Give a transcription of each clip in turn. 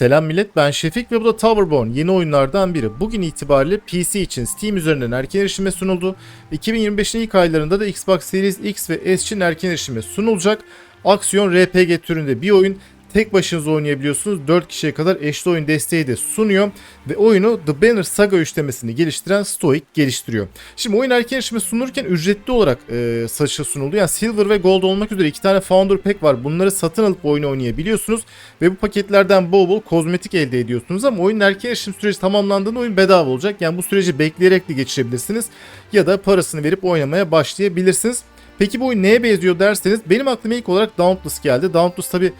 Selam millet ben Şefik ve bu da Towerborn yeni oyunlardan biri. Bugün itibariyle PC için Steam üzerinden erken erişime sunuldu. 2025'in ilk aylarında da Xbox Series X ve S için erken erişime sunulacak. Aksiyon RPG türünde bir oyun. Tek başınıza oynayabiliyorsunuz. 4 kişiye kadar eşli oyun desteği de sunuyor. Ve oyunu The Banner Saga üçlemesini geliştiren Stoic geliştiriyor. Şimdi oyun erken erişime sunulurken ücretli olarak e, satışa sunuldu. Yani Silver ve Gold olmak üzere iki tane Founder Pack var. Bunları satın alıp oyunu oynayabiliyorsunuz. Ve bu paketlerden bol bol kozmetik elde ediyorsunuz. Ama oyunun erken erişim süreci tamamlandığında oyun bedava olacak. Yani bu süreci bekleyerek de geçirebilirsiniz. Ya da parasını verip oynamaya başlayabilirsiniz. Peki bu oyun neye benziyor derseniz benim aklıma ilk olarak Dauntless geldi. Dauntless tabi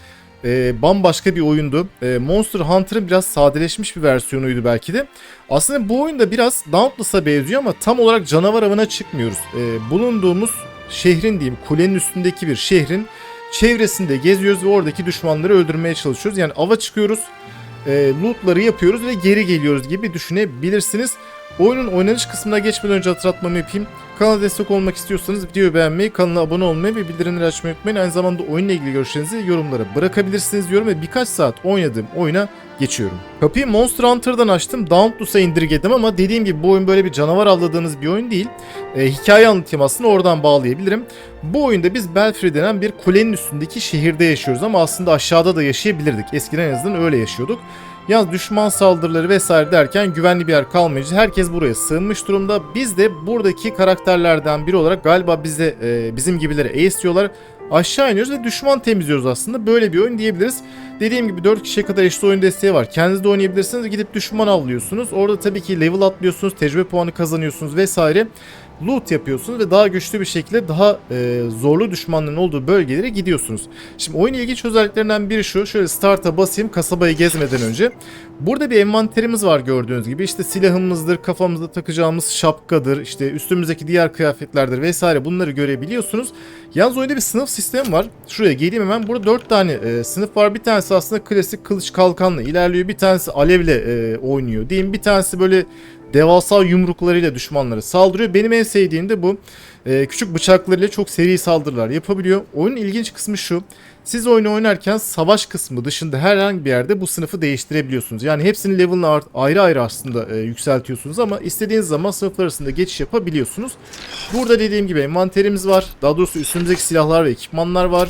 e, bambaşka bir oyundu. E, Monster Hunter'ın biraz sadeleşmiş bir versiyonuydu belki de. Aslında bu oyunda biraz Dauntless'a benziyor ama tam olarak canavar avına çıkmıyoruz. E, bulunduğumuz şehrin diyeyim kulenin üstündeki bir şehrin çevresinde geziyoruz ve oradaki düşmanları öldürmeye çalışıyoruz. Yani ava çıkıyoruz, e, lootları yapıyoruz ve geri geliyoruz gibi düşünebilirsiniz. Oyunun oynanış kısmına geçmeden önce hatırlatmamı yapayım. Kanala destek olmak istiyorsanız videoyu beğenmeyi, kanala abone olmayı ve bildirimleri açmayı unutmayın. Aynı zamanda oyunla ilgili görüşlerinizi yorumlara bırakabilirsiniz diyorum ve birkaç saat oynadığım oyuna geçiyorum. Kapıyı Monster Hunter'dan açtım. Dauntless'a indirgedim ama dediğim gibi bu oyun böyle bir canavar avladığınız bir oyun değil. E, hikaye anlatayım aslında oradan bağlayabilirim. Bu oyunda biz Belfry denen bir kulenin üstündeki şehirde yaşıyoruz ama aslında aşağıda da yaşayabilirdik. Eskiden en azından öyle yaşıyorduk. Yalnız düşman saldırıları vesaire derken güvenli bir yer kalmayınca herkes buraya sığınmış durumda. Biz de buradaki karakterlerden biri olarak galiba bize e, bizim gibileri ace diyorlar. Aşağı iniyoruz ve düşman temizliyoruz aslında. Böyle bir oyun diyebiliriz. Dediğim gibi 4 kişiye kadar eşli oyun desteği var. Kendiniz de oynayabilirsiniz. Gidip düşman avlıyorsunuz. Orada tabii ki level atlıyorsunuz. Tecrübe puanı kazanıyorsunuz vesaire. Loot yapıyorsunuz ve daha güçlü bir şekilde daha e, zorlu düşmanların olduğu bölgelere gidiyorsunuz. Şimdi oyun ilginç özelliklerinden biri şu. Şöyle start'a basayım kasabayı gezmeden önce. Burada bir envanterimiz var gördüğünüz gibi. İşte silahımızdır, kafamızda takacağımız şapkadır, işte üstümüzdeki diğer kıyafetlerdir vesaire bunları görebiliyorsunuz. Yalnız oyunda bir sınıf sistemi var. Şuraya geleyim hemen. Burada 4 tane e, sınıf var. Bir tanesi aslında klasik kılıç kalkanla ilerliyor. Bir tanesi alevle e, oynuyor. Diyeyim bir tanesi böyle devasa yumruklarıyla düşmanlara saldırıyor. Benim en sevdiğim de bu. Ee, küçük bıçaklarıyla çok seri saldırılar yapabiliyor. Oyunun ilginç kısmı şu. Siz oyunu oynarken savaş kısmı dışında herhangi bir yerde bu sınıfı değiştirebiliyorsunuz. Yani hepsinin level'ını ayrı ayrı aslında e, yükseltiyorsunuz ama istediğiniz zaman sınıflar arasında geçiş yapabiliyorsunuz. Burada dediğim gibi envanterimiz var. Daha doğrusu üstümüzdeki silahlar ve ekipmanlar var.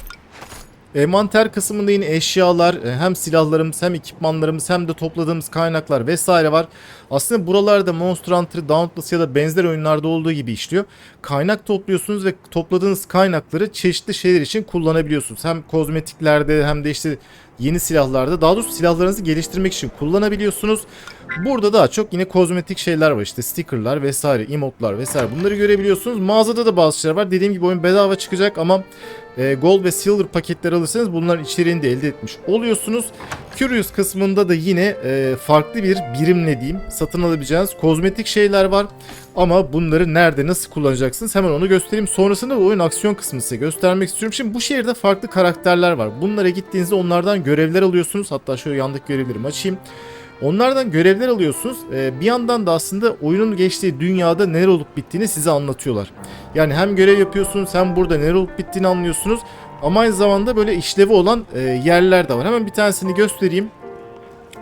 Envanter kısmında yine eşyalar, e, hem silahlarımız hem ekipmanlarımız hem de topladığımız kaynaklar vesaire var. Aslında buralarda Monster Hunter, Dauntless ya da benzer oyunlarda olduğu gibi işliyor. Kaynak topluyorsunuz ve topladığınız kaynakları çeşitli şeyler için kullanabiliyorsunuz. Hem kozmetiklerde hem de işte yeni silahlarda daha doğrusu silahlarınızı geliştirmek için kullanabiliyorsunuz. Burada daha çok yine kozmetik şeyler var işte stickerlar vesaire, emotlar vesaire bunları görebiliyorsunuz. Mağazada da bazı şeyler var. Dediğim gibi oyun bedava çıkacak ama e, gold ve silver paketler alırsanız bunların içeriğini de elde etmiş oluyorsunuz. Curious kısmında da yine e, farklı bir birimle diyeyim satın alabileceğiniz kozmetik şeyler var. Ama bunları nerede nasıl kullanacaksınız hemen onu göstereyim. Sonrasında da oyun aksiyon kısmını size göstermek istiyorum. Şimdi bu şehirde farklı karakterler var. Bunlara gittiğinizde onlardan görevler alıyorsunuz. Hatta şöyle yandaki görevlerimi açayım. Onlardan görevler alıyorsunuz. Ee, bir yandan da aslında oyunun geçtiği dünyada neler olup bittiğini size anlatıyorlar. Yani hem görev yapıyorsunuz hem burada neler olup bittiğini anlıyorsunuz. Ama aynı zamanda böyle işlevi olan e, yerler de var. Hemen bir tanesini göstereyim.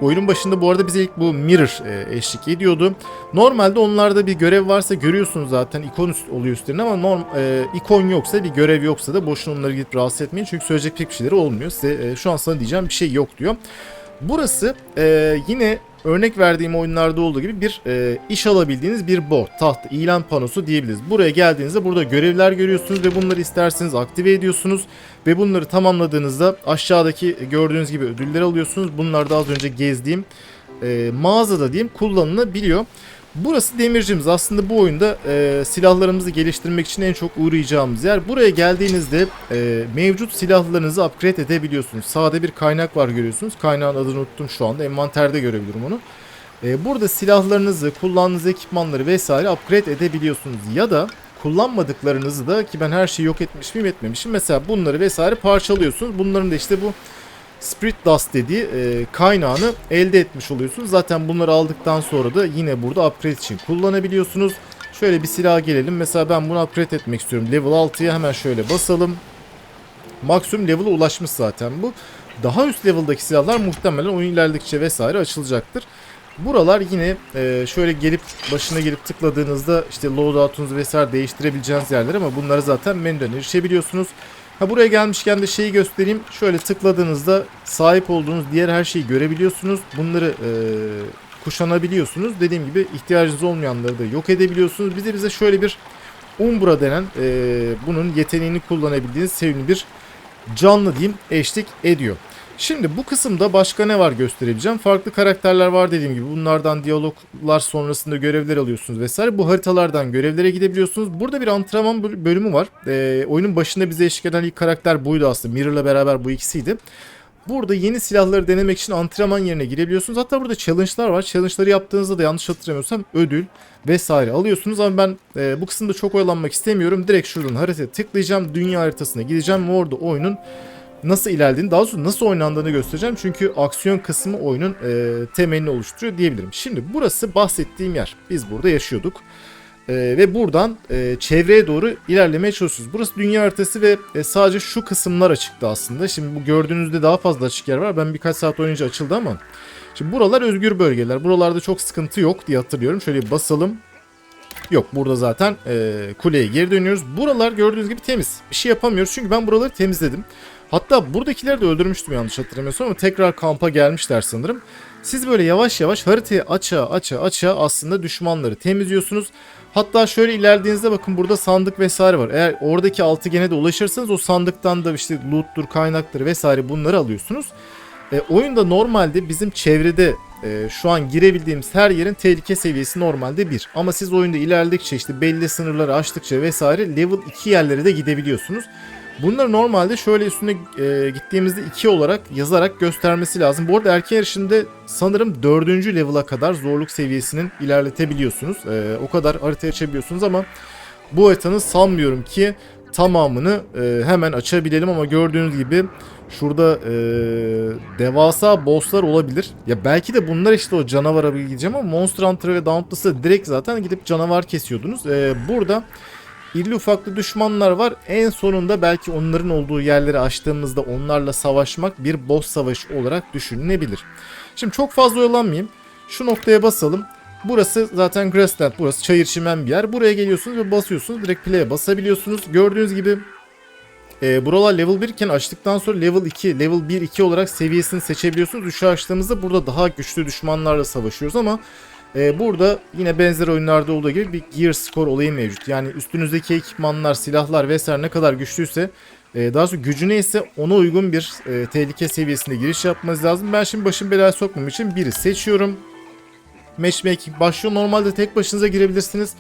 Oyunun başında bu arada bize ilk bu Mirror e, eşlik ediyordu. Normalde onlarda bir görev varsa görüyorsunuz zaten ikon üst, oluyor üstlerinde ama norm, e, ikon yoksa bir görev yoksa da boşuna onları gidip rahatsız etmeyin. Çünkü söyleyecek pek bir şeyleri olmuyor. Size e, şu an sana diyeceğim bir şey yok diyor. Burası e, yine örnek verdiğim oyunlarda olduğu gibi bir e, iş alabildiğiniz bir board, taht, ilan panosu diyebiliriz. Buraya geldiğinizde burada görevler görüyorsunuz ve bunları isterseniz aktive ediyorsunuz ve bunları tamamladığınızda aşağıdaki gördüğünüz gibi ödüller alıyorsunuz. Bunlar da az önce gezdiğim e, mağazada diyeyim kullanılabiliyor. Burası demircimiz. Aslında bu oyunda e, silahlarımızı geliştirmek için en çok uğrayacağımız yer. Buraya geldiğinizde e, mevcut silahlarınızı upgrade edebiliyorsunuz. Sağda bir kaynak var görüyorsunuz. Kaynağın adını unuttum şu anda. Envanterde görebilirim onu. E, burada silahlarınızı, kullandığınız ekipmanları vesaire upgrade edebiliyorsunuz. Ya da kullanmadıklarınızı da ki ben her şeyi yok etmiş miyim etmemişim. Mesela bunları vesaire parçalıyorsunuz. Bunların da işte bu Spirit Dust dediği e, kaynağını elde etmiş oluyorsunuz. Zaten bunları aldıktan sonra da yine burada upgrade için kullanabiliyorsunuz. Şöyle bir silah gelelim. Mesela ben bunu upgrade etmek istiyorum. Level 6'ya hemen şöyle basalım. Maksimum level'a ulaşmış zaten bu. Daha üst level'daki silahlar muhtemelen oyun ilerledikçe vesaire açılacaktır. Buralar yine e, şöyle gelip başına gelip tıkladığınızda işte loadout'unuzu vesaire değiştirebileceğiniz yerler ama bunları zaten menüden erişebiliyorsunuz. Ha buraya gelmişken de şeyi göstereyim. Şöyle tıkladığınızda sahip olduğunuz diğer her şeyi görebiliyorsunuz. Bunları e, kuşanabiliyorsunuz. Dediğim gibi ihtiyacınız olmayanları da yok edebiliyorsunuz. Bize bize şöyle bir Umbra denen e, bunun yeteneğini kullanabildiğiniz sevimli bir canlı diyeyim eşlik ediyor. Şimdi bu kısımda başka ne var gösterebileceğim. Farklı karakterler var dediğim gibi. Bunlardan diyaloglar sonrasında görevler alıyorsunuz vesaire. Bu haritalardan görevlere gidebiliyorsunuz. Burada bir antrenman böl- bölümü var. Ee, oyunun başında bize eşlik eden ilk karakter buydu aslında. Mirror'la beraber bu ikisiydi. Burada yeni silahları denemek için antrenman yerine girebiliyorsunuz. Hatta burada challenge'lar var. Challenge'ları yaptığınızda da yanlış hatırlamıyorsam ödül vesaire alıyorsunuz. Ama ben e, bu kısımda çok oyalanmak istemiyorum. Direkt şuradan haritaya tıklayacağım. Dünya haritasına gideceğim orada oyunun nasıl ilerlediğini daha doğrusu nasıl oynandığını göstereceğim. Çünkü aksiyon kısmı oyunun e, temelini oluşturuyor diyebilirim. Şimdi burası bahsettiğim yer. Biz burada yaşıyorduk. E, ve buradan e, çevreye doğru ilerlemeye çalışıyoruz. Burası dünya haritası ve e, sadece şu kısımlar açıktı aslında. Şimdi bu gördüğünüzde daha fazla açık yer var. Ben birkaç saat oynayınca açıldı ama. Şimdi buralar özgür bölgeler. Buralarda çok sıkıntı yok diye hatırlıyorum. Şöyle basalım. Yok burada zaten e, kuleye geri dönüyoruz. Buralar gördüğünüz gibi temiz. Bir şey yapamıyoruz çünkü ben buraları temizledim. Hatta buradakileri de öldürmüştüm yanlış hatırlamıyorsam ama tekrar kampa gelmişler sanırım. Siz böyle yavaş yavaş haritayı aça aça aça aslında düşmanları temizliyorsunuz. Hatta şöyle ilerlediğinizde bakın burada sandık vesaire var. Eğer oradaki altıgene de ulaşırsanız o sandıktan da işte loot'tur, kaynaktır vesaire bunları alıyorsunuz. E, oyunda normalde bizim çevrede e, şu an girebildiğimiz her yerin tehlike seviyesi normalde 1. Ama siz oyunda ilerledikçe işte belli sınırları aştıkça vesaire level 2 yerlere de gidebiliyorsunuz. Bunları normalde şöyle üstüne e, gittiğimizde 2 olarak yazarak göstermesi lazım. Bu arada erken erişimde sanırım 4. level'a kadar zorluk seviyesinin ilerletebiliyorsunuz. E, o kadar harita açabiliyorsunuz ama bu haritanın sanmıyorum ki tamamını e, hemen açabilelim ama gördüğünüz gibi şurada e, devasa bosslar olabilir. Ya belki de bunlar işte o canavara gideceğim ama Monster Hunter ve Dauntless'a direkt zaten gidip canavar kesiyordunuz. E, burada irili ufaklı düşmanlar var. En sonunda belki onların olduğu yerleri açtığımızda onlarla savaşmak bir boss savaşı olarak düşünülebilir. Şimdi çok fazla oyalanmayayım. Şu noktaya basalım. Burası zaten grassland. Burası çayır çimen bir yer. Buraya geliyorsunuz ve basıyorsunuz. Direkt play'e basabiliyorsunuz. Gördüğünüz gibi e, buralar level 1 iken açtıktan sonra level 2, level 1, 2 olarak seviyesini seçebiliyorsunuz. Üçü açtığımızda burada daha güçlü düşmanlarla savaşıyoruz ama e, burada yine benzer oyunlarda olduğu gibi bir gear score olayı mevcut. Yani üstünüzdeki ekipmanlar, silahlar vesaire ne kadar güçlüyse e, daha sonra gücü neyse ona uygun bir e, tehlike seviyesinde giriş yapmanız lazım. Ben şimdi başım belaya sokmam için biri seçiyorum. Matchmaking başlıyor. Normalde tek başınıza girebilirsiniz.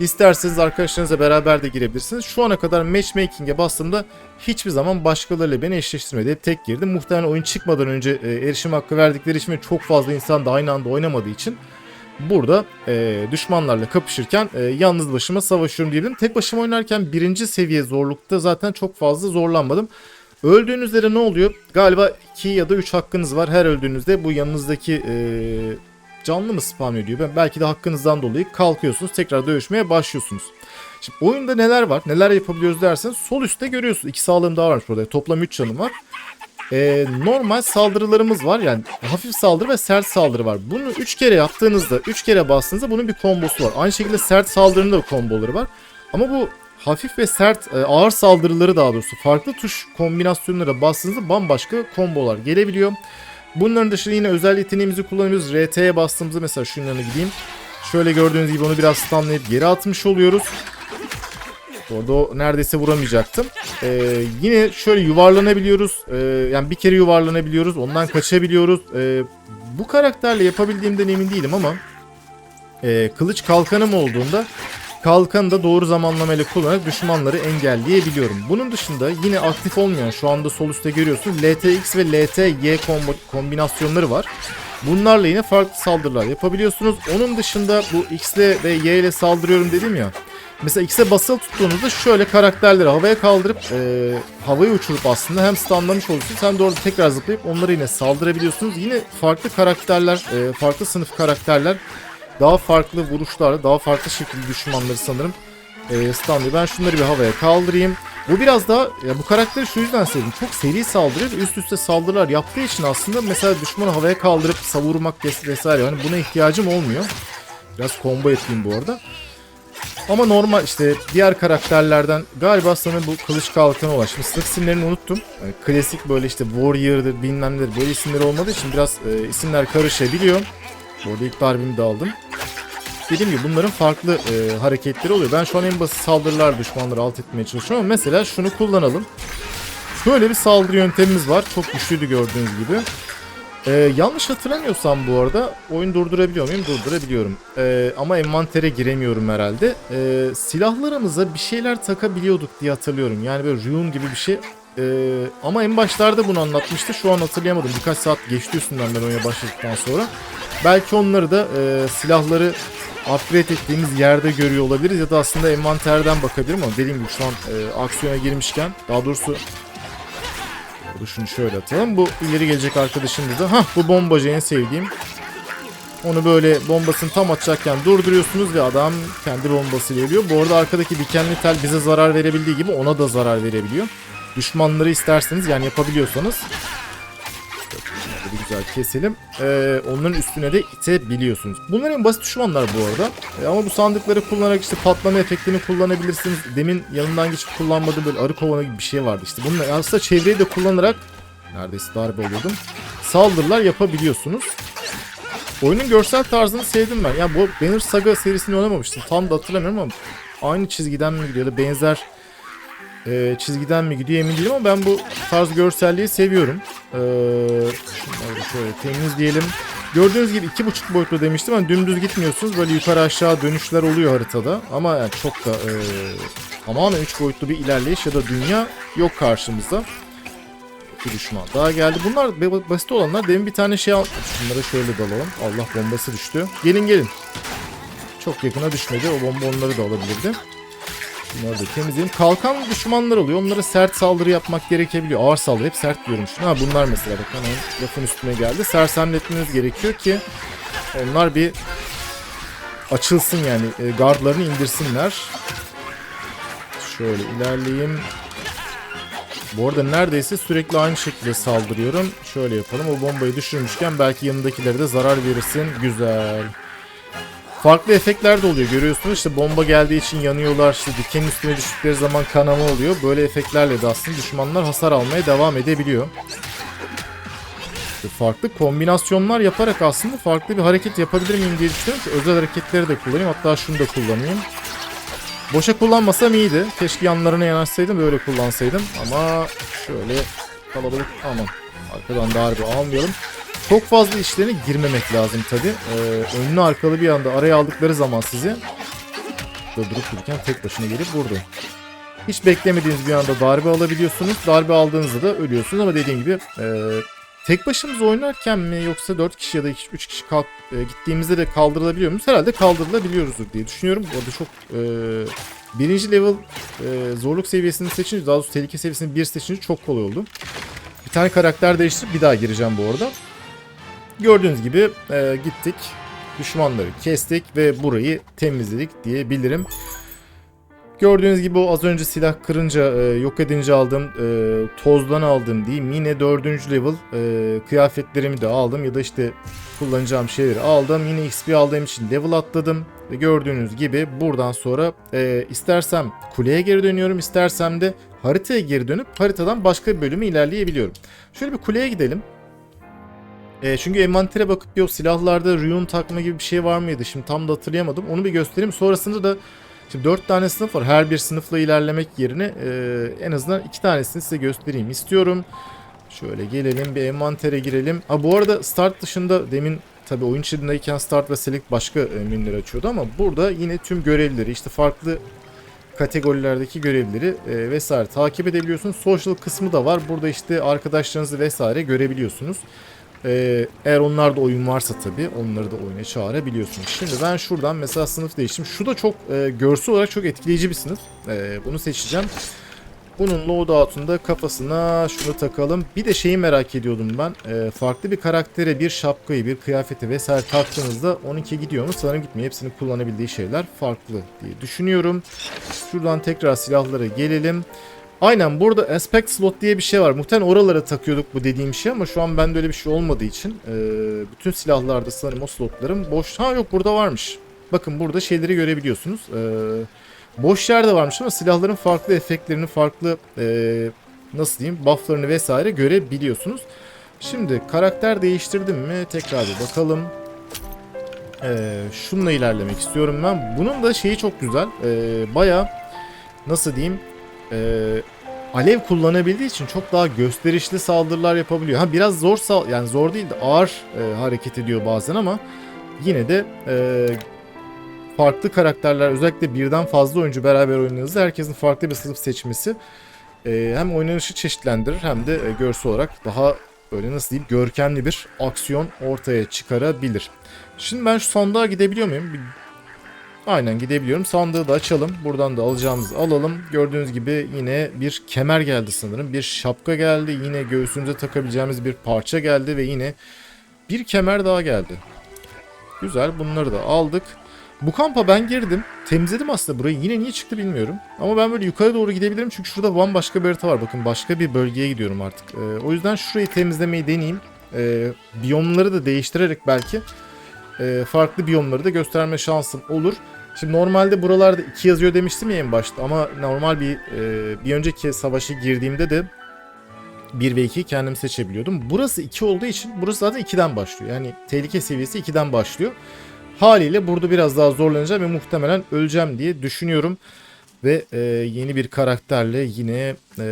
İsterseniz arkadaşlarınızla beraber de girebilirsiniz. Şu ana kadar matchmaking'e bastığımda hiçbir zaman başkalarıyla beni eşleştirmedi. Hep tek girdim. Muhtemelen oyun çıkmadan önce e, erişim hakkı verdikleri için çok fazla insan da aynı anda oynamadığı için burada e, düşmanlarla kapışırken e, yalnız başıma savaşıyorum diyebilirim. Tek başıma oynarken birinci seviye zorlukta zaten çok fazla zorlanmadım. Öldüğünüzde ne oluyor? Galiba 2 ya da 3 hakkınız var. Her öldüğünüzde bu yanınızdaki e, canlı mı spam ediyor? Ben belki de hakkınızdan dolayı kalkıyorsunuz. Tekrar dövüşmeye başlıyorsunuz. Şimdi oyunda neler var? Neler yapabiliyoruz derseniz sol üstte görüyorsunuz. İki sağlığım daha varmış burada. Toplam 3 canım var. Ee, normal saldırılarımız var. Yani hafif saldırı ve sert saldırı var. Bunu 3 kere yaptığınızda, 3 kere bastığınızda bunun bir kombosu var. Aynı şekilde sert saldırının da komboları var. Ama bu hafif ve sert e, ağır saldırıları daha doğrusu farklı tuş kombinasyonlara bastığınızda bambaşka kombolar gelebiliyor. Bunların dışında yine özel yeteneğimizi kullanıyoruz. RT'ye bastığımızda mesela şunun yanına gideyim. Şöyle gördüğünüz gibi onu biraz stunlayıp geri atmış oluyoruz. Orada neredeyse vuramayacaktım. Ee, yine şöyle yuvarlanabiliyoruz. Ee, yani bir kere yuvarlanabiliyoruz. Ondan kaçabiliyoruz. Ee, bu karakterle yapabildiğimden emin değilim ama e, kılıç kalkanım olduğunda kalkanı da doğru zamanlamayla kullanarak düşmanları engelleyebiliyorum. Bunun dışında yine aktif olmayan şu anda sol üstte görüyorsunuz LTX ve LTY kombinasyonları var. Bunlarla yine farklı saldırılar yapabiliyorsunuz. Onun dışında bu X ile ve Y ile saldırıyorum dedim ya. Mesela X'e basılı tuttuğunuzda şöyle karakterleri havaya kaldırıp e, havayı uçurup aslında hem stunlamış oluyorsunuz hem de orada tekrar zıplayıp onlara yine saldırabiliyorsunuz. Yine farklı karakterler, e, farklı sınıf karakterler daha farklı vuruşlarla daha farklı şekilde düşmanları sanırım e, stunlıyor. Ben şunları bir havaya kaldırayım. Bu biraz daha ya bu karakteri şu yüzden sevdim. Çok seri saldırıyor üst üste saldırılar yaptığı için aslında mesela düşmanı havaya kaldırıp savurmak ves- vesaire yani buna ihtiyacım olmuyor. Biraz combo ettiğim bu arada. Ama normal işte diğer karakterlerden galiba sana bu kılıç. Şimdi sırf isimlerini unuttum. Yani klasik böyle işte Warrior'dır bilmem nedir böyle isimleri olmadığı için biraz e, isimler karışabiliyor. Bu arada ilk darbemi de aldım. Dediğim gibi bunların farklı e, hareketleri oluyor. Ben şu an en basit saldırılar düşmanları alt etmeye çalışıyorum ama mesela şunu kullanalım. Böyle bir saldırı yöntemimiz var. Çok güçlüydü gördüğünüz gibi. Ee, yanlış hatırlamıyorsam bu arada oyun durdurabiliyor muyum? Durdurabiliyorum. Ee, ama envantere giremiyorum herhalde. Ee, silahlarımıza bir şeyler takabiliyorduk diye hatırlıyorum. Yani böyle rune gibi bir şey. Ee, ama en başlarda bunu anlatmıştı. Şu an hatırlayamadım. Birkaç saat geçti üstünden ben oyuna başladıktan sonra. Belki onları da e, silahları upgrade ettiğimiz yerde görüyor olabiliriz. Ya da aslında envanterden bakabilirim ama dediğim gibi şu an e, aksiyona girmişken daha doğrusu Burada şunu şöyle atalım. Bu ileri gelecek arkadaşımız da. Hah bu bombacı en sevdiğim. Onu böyle bombasını tam atacakken durduruyorsunuz ve adam kendi bombasıyla geliyor. Bu arada arkadaki dikenli tel bize zarar verebildiği gibi ona da zarar verebiliyor. Düşmanları isterseniz yani yapabiliyorsanız güzel keselim. Ee, onların üstüne de itebiliyorsunuz. Bunlar en basit düşmanlar bu arada. Ee, ama bu sandıkları kullanarak işte patlama efektini kullanabilirsiniz. Demin yanından geçip kullanmadığım böyle arı kovanı gibi bir şey vardı işte. Bunlar aslında çevreyi de kullanarak neredeyse darbe oluyordum. Saldırılar yapabiliyorsunuz. Oyunun görsel tarzını sevdim ben. Ya bu Banner Saga serisini oynamamıştım. Tam da hatırlamıyorum ama aynı çizgiden mi gidiyor da benzer e, çizgiden mi gidiyor emin değilim ama ben bu tarz görselliği seviyorum. Ee, şunları şöyle temizleyelim. Gördüğünüz gibi iki buçuk boyutlu demiştim ama dümdüz gitmiyorsunuz. Böyle yukarı aşağı dönüşler oluyor haritada. Ama yani çok da e, tamamen üç boyutlu bir ilerleyiş ya da dünya yok karşımızda. Bir düşman daha geldi. Bunlar basit olanlar. Demin bir tane şey al. Şunlara şöyle dalalım. Allah bombası düştü. Gelin gelin. Çok yakına düşmedi. O bomba onları da alabilirdi. Bunları da temizleyelim. Kalkan düşmanlar oluyor. Onlara sert saldırı yapmak gerekebiliyor. Ağır saldırı. Hep sert diyorum şunu. Ha bunlar mesela bak hemen lafın üstüne geldi. Sersemletmeniz gerekiyor ki onlar bir açılsın yani. E, gardlarını indirsinler. Şöyle ilerleyeyim. Bu arada neredeyse sürekli aynı şekilde saldırıyorum. Şöyle yapalım. O bombayı düşürmüşken belki yanındakilere de zarar verirsin. Güzel. Farklı efektler de oluyor görüyorsunuz işte bomba geldiği için yanıyorlar işte dikenin üstüne düştükleri zaman kanama oluyor. Böyle efektlerle de aslında düşmanlar hasar almaya devam edebiliyor. İşte farklı kombinasyonlar yaparak aslında farklı bir hareket yapabilir miyim diye düşünüyorum ki özel hareketleri de kullanayım hatta şunu da kullanayım. Boşa kullanmasam iyiydi. Keşke yanlarına yanaşsaydım böyle kullansaydım ama şöyle kalabalık aman arkadan darbe almayalım. Çok fazla işlerine girmemek lazım tabi. Ee, önlü arkalı bir anda araya aldıkları zaman sizi durup dururken tek başına gelip vurdu. Hiç beklemediğiniz bir anda darbe alabiliyorsunuz. Darbe aldığınızda da ölüyorsunuz ama dediğim gibi e, tek başımıza oynarken mi yoksa 4 kişi ya da 3 kişi kalk, e, gittiğimizde de kaldırılabiliyor muyuz? Herhalde kaldırılabiliyoruzdur diye düşünüyorum. Bu arada çok e, birinci level e, zorluk seviyesini seçince daha doğrusu tehlike seviyesini bir seçince çok kolay oldu. Bir tane karakter değiştirip bir daha gireceğim bu arada. Gördüğünüz gibi e, gittik. Düşmanları kestik ve burayı temizledik diyebilirim. Gördüğünüz gibi o az önce silah kırınca, e, yok edince aldığım, e, tozdan aldım diyeyim. Yine dördüncü level e, kıyafetlerimi de aldım ya da işte kullanacağım şeyleri aldım. Yine XP aldığım için level atladım. Ve gördüğünüz gibi buradan sonra e, istersem kuleye geri dönüyorum, istersem de haritaya geri dönüp haritadan başka bir bölüme ilerleyebiliyorum. Şöyle bir kuleye gidelim. E, çünkü envantere bakıp yok silahlarda rune takma gibi bir şey var mıydı? Şimdi tam da hatırlayamadım. Onu bir göstereyim. Sonrasında da şimdi 4 tane sınıf var. Her bir sınıfla ilerlemek yerine e, en azından 2 tanesini size göstereyim istiyorum. Şöyle gelelim bir envantere girelim. Ha bu arada start dışında demin tabi oyun içindeyken start ve select başka e, menüler açıyordu ama burada yine tüm görevleri işte farklı kategorilerdeki görevleri e, vesaire takip edebiliyorsunuz. Social kısmı da var. Burada işte arkadaşlarınızı vesaire görebiliyorsunuz. Ee, eğer onlarda oyun varsa tabii onları da oyuna çağırabiliyorsunuz. Şimdi ben şuradan mesela sınıf değiştim. Şu da çok e, görsel olarak çok etkileyici bir sınıf. E, bunu seçeceğim. Bunun loadout'unda kafasına şunu takalım. Bir de şeyi merak ediyordum ben. E, farklı bir karaktere bir şapkayı, bir kıyafeti vesaire taktığınızda 12 gidiyor mu? Sanırım gitmiyor. Hepsini kullanabildiği şeyler farklı diye düşünüyorum. Şuradan tekrar silahlara gelelim. Aynen burada aspect slot diye bir şey var. Muhtemelen oralara takıyorduk bu dediğim şey ama şu an bende öyle bir şey olmadığı için e, bütün silahlarda sanırım o slotlarım boş. Ha yok burada varmış. Bakın burada şeyleri görebiliyorsunuz. E, boş yerde varmış ama silahların farklı efektlerini, farklı e, nasıl diyeyim bufflarını vesaire görebiliyorsunuz. Şimdi karakter değiştirdim mi? Tekrar bir bakalım. Ee, şununla ilerlemek istiyorum ben. Bunun da şeyi çok güzel. Ee, Baya nasıl diyeyim? Ee, alev kullanabildiği için çok daha gösterişli saldırılar yapabiliyor. Ha biraz zor sal yani zor değil de ağır e, hareket ediyor bazen ama yine de e, farklı karakterler özellikle birden fazla oyuncu beraber oynadığınızda herkesin farklı bir sınıf seçmesi e, hem oynanışı çeşitlendirir hem de e, görsel olarak daha böyle nasıl diyeyim görkemli bir aksiyon ortaya çıkarabilir. Şimdi ben şu sandığa gidebiliyor muyum? Bir- Aynen gidebiliyorum. Sandığı da açalım. Buradan da alacağımızı alalım. Gördüğünüz gibi yine bir kemer geldi sanırım. Bir şapka geldi. Yine göğsümüze takabileceğimiz bir parça geldi ve yine bir kemer daha geldi. Güzel bunları da aldık. Bu kampa ben girdim. Temizledim aslında burayı. Yine niye çıktı bilmiyorum. Ama ben böyle yukarı doğru gidebilirim. Çünkü şurada bambaşka bir harita var. Bakın başka bir bölgeye gidiyorum artık. Ee, o yüzden şurayı temizlemeyi deneyeyim. Ee, biyomları da değiştirerek belki e, farklı biyomları da gösterme şansım olur. Şimdi normalde buralarda 2 yazıyor demiştim ya en başta ama normal bir e, bir önceki savaşa girdiğimde de 1 ve 2'yi kendim seçebiliyordum. Burası 2 olduğu için burası zaten 2'den başlıyor. Yani tehlike seviyesi 2'den başlıyor. Haliyle burada biraz daha zorlanacağım ve muhtemelen öleceğim diye düşünüyorum. Ve e, yeni bir karakterle yine e,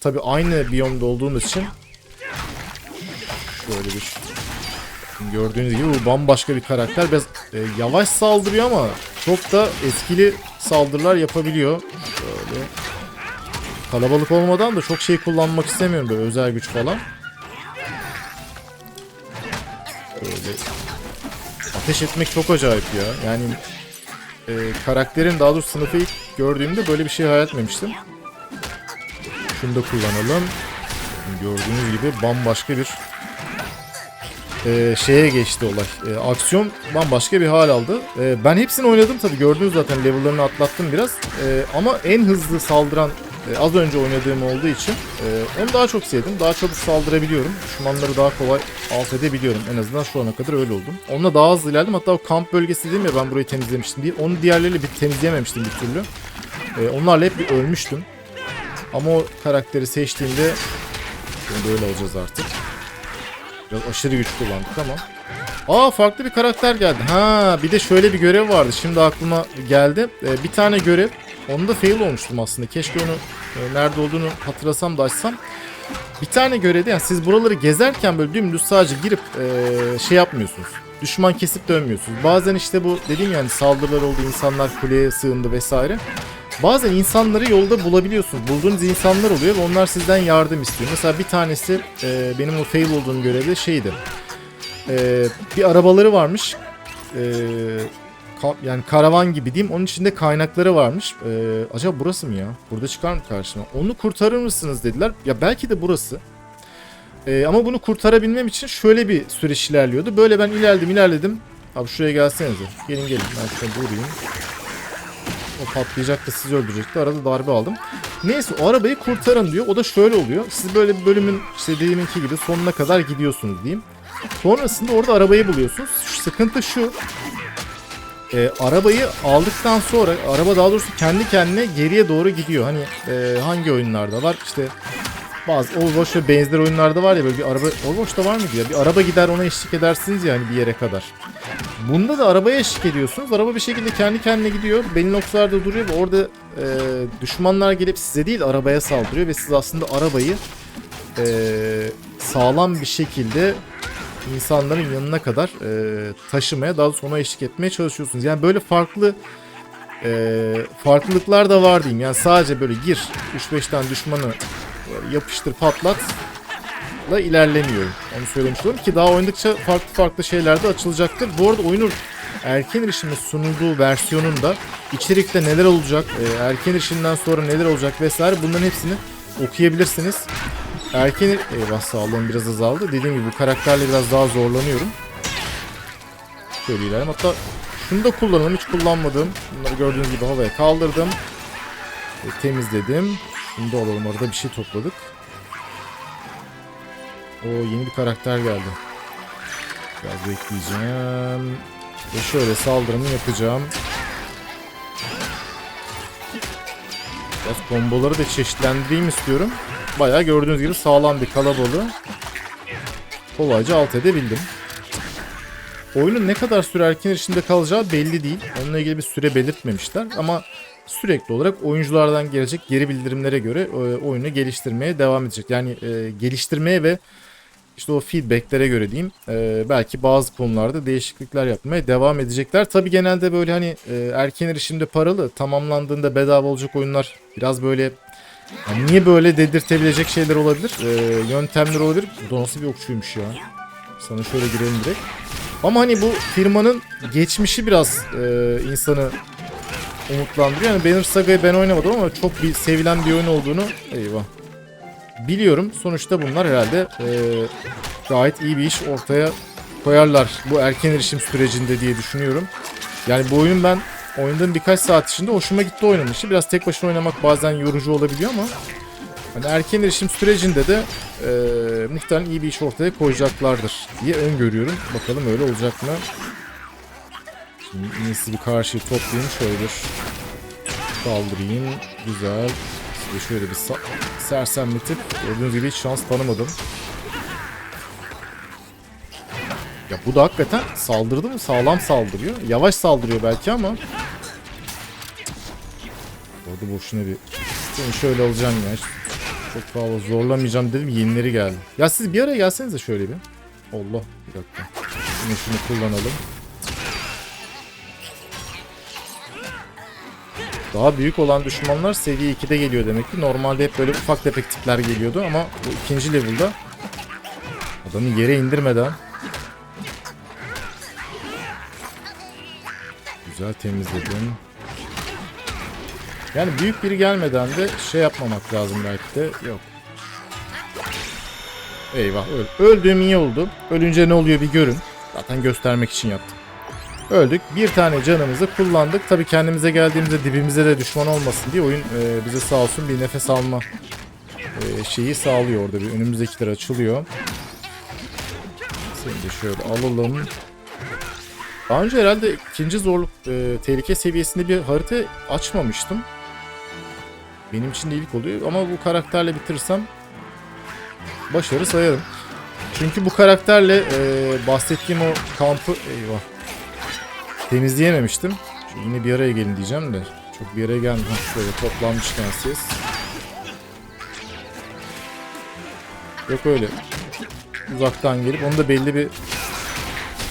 tabi aynı biyomda olduğumuz için şöyle bir gördüğünüz gibi bu bambaşka bir karakter. Biraz e, yavaş saldırıyor ama çok da etkili saldırılar yapabiliyor. Şöyle kalabalık olmadan da çok şey kullanmak istemiyorum böyle özel güç falan. Böyle ateş etmek çok acayip ya. Yani e, karakterin daha doğrusu sınıfı ilk gördüğümde böyle bir şey hayal etmemiştim. Şunu da kullanalım. Gördüğünüz gibi bambaşka bir e, şeye geçti olay. E, aksiyon bambaşka bir hal aldı. E, ben hepsini oynadım tabi gördünüz zaten level'larını atlattım biraz. E, ama en hızlı saldıran e, az önce oynadığım olduğu için e, onu daha çok sevdim. Daha çabuk saldırabiliyorum. Düşmanları daha kolay alt edebiliyorum. En azından şu ana kadar öyle oldum. Onunla daha hızlı ilerledim. Hatta o kamp bölgesi dedim ya ben burayı temizlemiştim diye. Onu diğerleriyle bir temizleyememiştim bir türlü. E, onlarla hep bir ölmüştüm. Ama o karakteri seçtiğimde böyle olacağız artık. Biraz aşırı güç kullandık ama. Aa farklı bir karakter geldi. Ha bir de şöyle bir görev vardı. Şimdi aklıma geldi. Ee, bir tane görev. Onda fail olmuştum aslında. Keşke onu e, nerede olduğunu hatırlasam da açsam. Bir tane görevde yani siz buraları gezerken böyle dümdüz sadece girip e, şey yapmıyorsunuz. Düşman kesip dönmüyorsunuz. Bazen işte bu dediğim yani saldırılar oldu, insanlar kuleye sığındı vesaire. Bazen insanları yolda bulabiliyorsunuz. Bulduğunuz insanlar oluyor ve onlar sizden yardım istiyor. Mesela bir tanesi e, benim o fail olduğum görevde şeydi. E, bir arabaları varmış. E, ka- yani karavan gibi diyeyim. Onun içinde kaynakları varmış. E, acaba burası mı ya? Burada çıkar mı karşıma? Onu kurtarır mısınız dediler. Ya belki de burası. E, ama bunu kurtarabilmem için şöyle bir süreç ilerliyordu. Böyle ben ilerledim ilerledim. Abi şuraya gelsenize. Gelin gelin. Ben şöyle vurayım. O patlayacaktı sizi öldürecekti. Arada darbe aldım. Neyse o arabayı kurtarın diyor. O da şöyle oluyor. Siz böyle bir bölümün işte dediğiminki gibi sonuna kadar gidiyorsunuz diyeyim. Sonrasında orada arabayı buluyorsunuz. Sıkıntı şu. E, arabayı aldıktan sonra araba daha doğrusu kendi kendine geriye doğru gidiyor. Hani e, hangi oyunlarda var? İşte bazı Overwatch ve benzer oyunlarda var ya böyle bir araba Overwatch'ta var mıydı ya? Bir araba gider ona eşlik edersiniz yani bir yere kadar. Bunda da arabaya eşlik ediyorsunuz. Araba bir şekilde kendi kendine gidiyor. Belli noktalarda duruyor ve orada e, düşmanlar gelip size değil arabaya saldırıyor ve siz aslında arabayı e, sağlam bir şekilde insanların yanına kadar e, taşımaya daha ona eşlik etmeye çalışıyorsunuz. Yani böyle farklı e, farklılıklar da var diyeyim. Yani sadece böyle gir 3-5 tane düşmanı yapıştır patlat da ilerlemiyor. Onu söylemiş olayım ki daha oynadıkça farklı farklı şeyler de açılacaktır. Bu arada oyunun erken erişime sunulduğu versiyonunda içerikte neler olacak, e, erken erişimden sonra neler olacak vesaire bunların hepsini okuyabilirsiniz. Erken eyvah sağlığım biraz azaldı. Dediğim gibi bu karakterle biraz daha zorlanıyorum. Şöyle ilerleyelim. Hatta şunu da kullanalım. Hiç kullanmadığım. Bunları gördüğünüz gibi havaya kaldırdım. E, temizledim. Bunu alalım. Orada bir şey topladık. O yeni bir karakter geldi. Biraz bekleyeceğim. Ve şöyle saldırımı yapacağım. Biraz komboları da çeşitlendireyim istiyorum. Bayağı gördüğünüz gibi sağlam bir kalabalığı kolayca alt edebildim. Oyunun ne kadar süre erken erişimde kalacağı belli değil. Onunla ilgili bir süre belirtmemişler ama sürekli olarak oyunculardan gelecek geri bildirimlere göre e, oyunu geliştirmeye devam edecek. Yani e, geliştirmeye ve işte o feedbacklere göre diyeyim e, belki bazı konularda değişiklikler yapmaya devam edecekler. Tabi genelde böyle hani e, erken erişimde paralı tamamlandığında bedava olacak oyunlar biraz böyle yani niye böyle dedirtebilecek şeyler olabilir, e, yöntemler olabilir. Bu da nasıl bir okçuymuş ya. Sana şöyle girelim direkt. Ama hani bu firmanın geçmişi biraz e, insanı umutlandırıyor. Yani Banner Saga'yı ben oynamadım ama çok bir sevilen bir oyun olduğunu eyvah. Biliyorum. Sonuçta bunlar herhalde e, gayet iyi bir iş ortaya koyarlar bu erken erişim sürecinde diye düşünüyorum. Yani bu oyunun ben oynadığım birkaç saat içinde hoşuma gitti oynanışı. Biraz tek başına oynamak bazen yorucu olabiliyor ama hani erken erişim sürecinde de e, muhtemelen iyi bir iş ortaya koyacaklardır diye öngörüyorum. Bakalım öyle olacak mı? Şimdi iyisi bir karşıyı toplayayım. Şöyle bir kaldırayım. Güzel. Size şöyle bir sersemletip gördüğünüz gibi hiç şans tanımadım. Ya bu da hakikaten saldırdı mı? Sağlam saldırıyor. Yavaş saldırıyor belki ama. Orada boşuna bir... Seni şöyle alacağım ya. Çok fazla zorlamayacağım dedim. Yenileri geldi. Ya siz bir araya gelsenize şöyle bir. Allah bir dakika. Yine şunu kullanalım. Daha büyük olan düşmanlar seviye 2'de geliyor demek ki. Normalde hep böyle ufak tefek tipler geliyordu ama bu ikinci level'da adamı yere indirmeden Güzel temizledim. Yani büyük biri gelmeden de şey yapmamak lazım belki de. Yok. Eyvah öl. Öldüğüm iyi oldu. Ölünce ne oluyor bir görün. Zaten göstermek için yaptım. Öldük. Bir tane canımızı kullandık. Tabii kendimize geldiğimizde dibimize de düşman olmasın diye oyun e, bize sağ olsun bir nefes alma e, şeyi sağlıyor orada. Bir önümüzdekiler açılıyor. Seni de şöyle alalım. Daha önce herhalde ikinci zorluk e, tehlike seviyesinde bir harita açmamıştım. Benim için de ilk oluyor ama bu karakterle bitirirsem başarı sayarım. Çünkü bu karakterle e, bahsettiğim o kampı eyvah temizleyememiştim. Şimdi yine bir araya gelin diyeceğim de çok bir araya gelmedim. Şöyle toplanmışken siz. Yok öyle. Uzaktan gelip onun da belli bir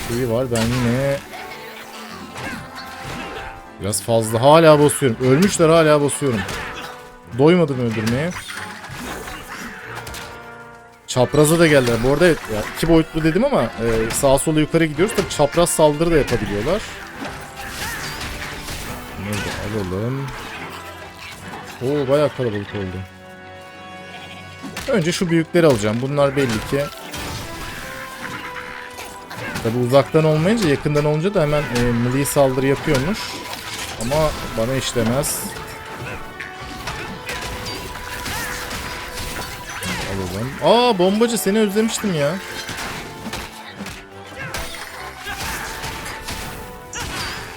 şeyi var. Ben yine biraz fazla hala basıyorum. Ölmüşler hala basıyorum. Doymadım öldürmeye. Çapraza da geldiler. Bu arada evet, iki boyutlu dedim ama e, sağa sola yukarı gidiyoruz. Tabii çapraz saldırı da yapabiliyorlar. Alalım. Oo bayağı kalabalık oldu. Önce şu büyükleri alacağım. Bunlar belli ki Tabi uzaktan olmayınca yakından olunca da hemen e, melee saldırı yapıyormuş. Ama bana işlemez. Alalım. Aa bombacı seni özlemiştim ya.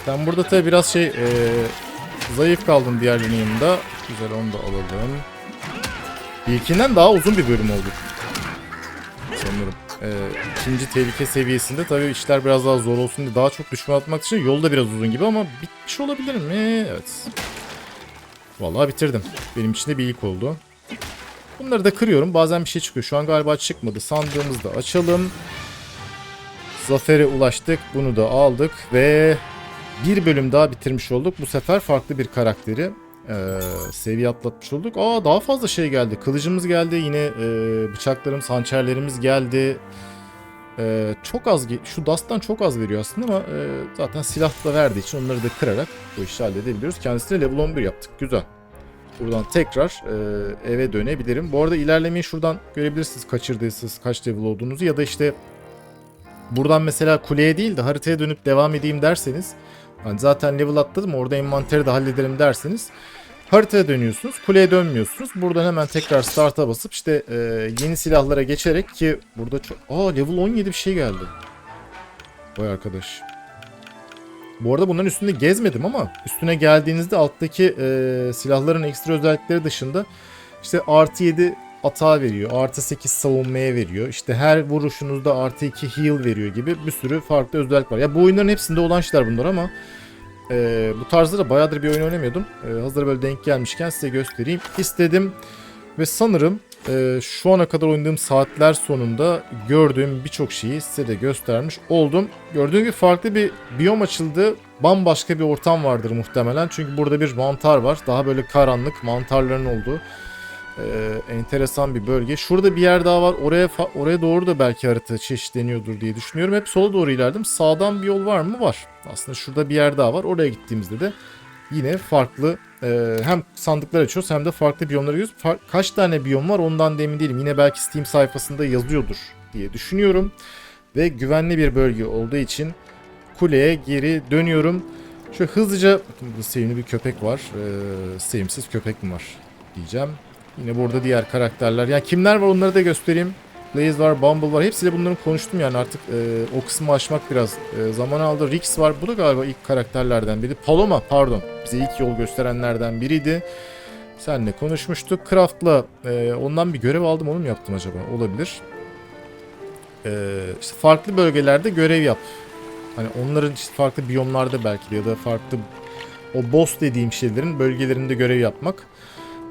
Sen burada tabi biraz şey e, zayıf kaldın diğerlerinin yanında. Güzel onu da alalım. İlkinden daha uzun bir bölüm oldu. Sanırım. Ee, ikinci tehlike seviyesinde tabii işler biraz daha zor olsun diye daha çok düşman atmak için yol da biraz uzun gibi ama bitmiş olabilir mi? Evet. Vallahi bitirdim. Benim için de bir ilk oldu. Bunları da kırıyorum. Bazen bir şey çıkıyor. Şu an galiba çıkmadı. Sandığımızı da açalım. Zafere ulaştık. Bunu da aldık ve bir bölüm daha bitirmiş olduk. Bu sefer farklı bir karakteri ee, seviye atlatmış olduk. Aa daha fazla şey geldi. Kılıcımız geldi. Yine e, bıçaklarımız, hançerlerimiz geldi. E, çok az, şu Dust'tan çok az veriyor aslında ama e, zaten silahla verdiği için onları da kırarak bu işi halledebiliyoruz. Kendisine level 11 yaptık. Güzel. Buradan tekrar e, eve dönebilirim. Bu arada ilerlemeyi şuradan görebilirsiniz kaçırdıysanız kaç level olduğunuzu ya da işte buradan mesela kuleye değil de haritaya dönüp devam edeyim derseniz hani zaten level atladım orada envanteri de hallederim derseniz Haritaya dönüyorsunş. Kuleye dönmüyorsunuz. Buradan hemen tekrar start'a basıp işte e, yeni silahlara geçerek ki burada çok... Aa level 17 bir şey geldi. Vay arkadaş. Bu arada bunların üstünde gezmedim ama üstüne geldiğinizde alttaki e, silahların ekstra özellikleri dışında işte artı 7 atağa veriyor. Artı 8 savunmaya veriyor. İşte her vuruşunuzda artı 2 heal veriyor gibi bir sürü farklı özellik var. Ya bu oyunların hepsinde olan şeyler bunlar ama e, bu tarzda da bayağıdır bir oyun oynamıyordum. E, hazır böyle denk gelmişken size göstereyim istedim. Ve sanırım e, şu ana kadar oynadığım saatler sonunda gördüğüm birçok şeyi size de göstermiş oldum. Gördüğüm gibi farklı bir biyom açıldı. Bambaşka bir ortam vardır muhtemelen. Çünkü burada bir mantar var. Daha böyle karanlık mantarların olduğu e, enteresan bir bölge. Şurada bir yer daha var. Oraya oraya doğru da belki harita çeşitleniyordur diye düşünüyorum. Hep sola doğru ilerledim. Sağdan bir yol var mı? Var. Aslında şurada bir yer daha var. Oraya gittiğimizde de yine farklı e, hem sandıklar açıyoruz hem de farklı biyomlara gidiyoruz. Far- kaç tane biyom var ondan da emin değilim. Yine belki Steam sayfasında yazıyordur diye düşünüyorum. Ve güvenli bir bölge olduğu için kuleye geri dönüyorum. Şöyle hızlıca bakın burada sevimli bir köpek var. Ee, sevimsiz köpek mi var diyeceğim. Yine burada diğer karakterler. Yani kimler var onları da göstereyim. Blaze var, Bumble var. Hepsiyle bunların konuştum yani artık e, o kısmı aşmak biraz e, zaman aldı. Rix var. Bu da galiba ilk karakterlerden biri. Paloma pardon. Bize ilk yol gösterenlerden biriydi. Seninle konuşmuştuk. Craft'la e, ondan bir görev aldım. Onu mu yaptım acaba? Olabilir. E, işte farklı bölgelerde görev yap. Hani onların işte farklı biyomlarda belki ya da farklı o boss dediğim şeylerin bölgelerinde görev yapmak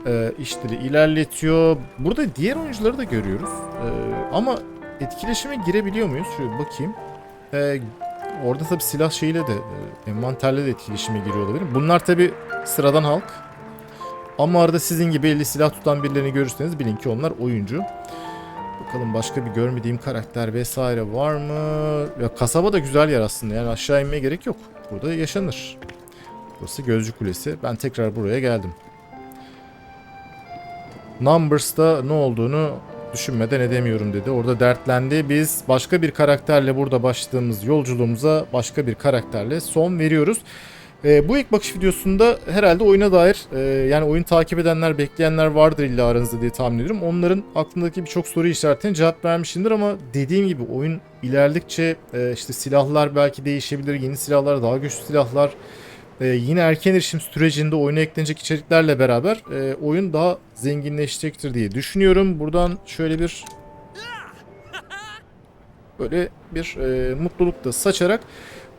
e, işleri ilerletiyor. Burada diğer oyuncuları da görüyoruz. E, ama etkileşime girebiliyor muyuz? Şöyle bakayım. E, orada tabi silah şeyiyle de e, envanterle de etkileşime giriyor olabilir. Bunlar tabi sıradan halk. Ama arada sizin gibi eli silah tutan birilerini görürseniz bilin ki onlar oyuncu. Bakalım başka bir görmediğim karakter vesaire var mı? Ya kasaba da güzel yer aslında. Yani aşağı inmeye gerek yok. Burada yaşanır. Burası Gözcü Kulesi. Ben tekrar buraya geldim. Numbers'ta ne olduğunu düşünmeden edemiyorum dedi. Orada dertlendi. Biz başka bir karakterle burada başladığımız yolculuğumuza başka bir karakterle son veriyoruz. Ee, bu ilk bakış videosunda herhalde oyuna dair e, yani oyun takip edenler, bekleyenler vardır illa aranızda diye tahmin ediyorum. Onların aklındaki birçok soru işaretine cevap vermişimdir ama dediğim gibi oyun ilerledikçe e, işte silahlar belki değişebilir. Yeni silahlar, daha güçlü silahlar, ee, yine erken erişim sürecinde oyuna eklenecek içeriklerle beraber e, oyun daha zenginleşecektir diye düşünüyorum. Buradan şöyle bir böyle bir e, mutluluk da saçarak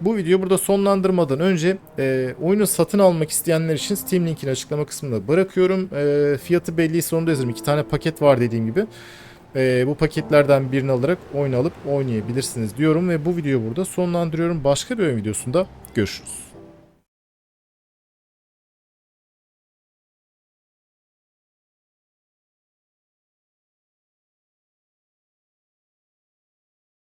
bu videoyu burada sonlandırmadan önce e, oyunu satın almak isteyenler için Steam linkini açıklama kısmında bırakıyorum. E, fiyatı belliyse onu da yazarım. İki tane paket var dediğim gibi. E, bu paketlerden birini alarak oyunu alıp oynayabilirsiniz diyorum ve bu videoyu burada sonlandırıyorum. Başka bir oyun videosunda görüşürüz.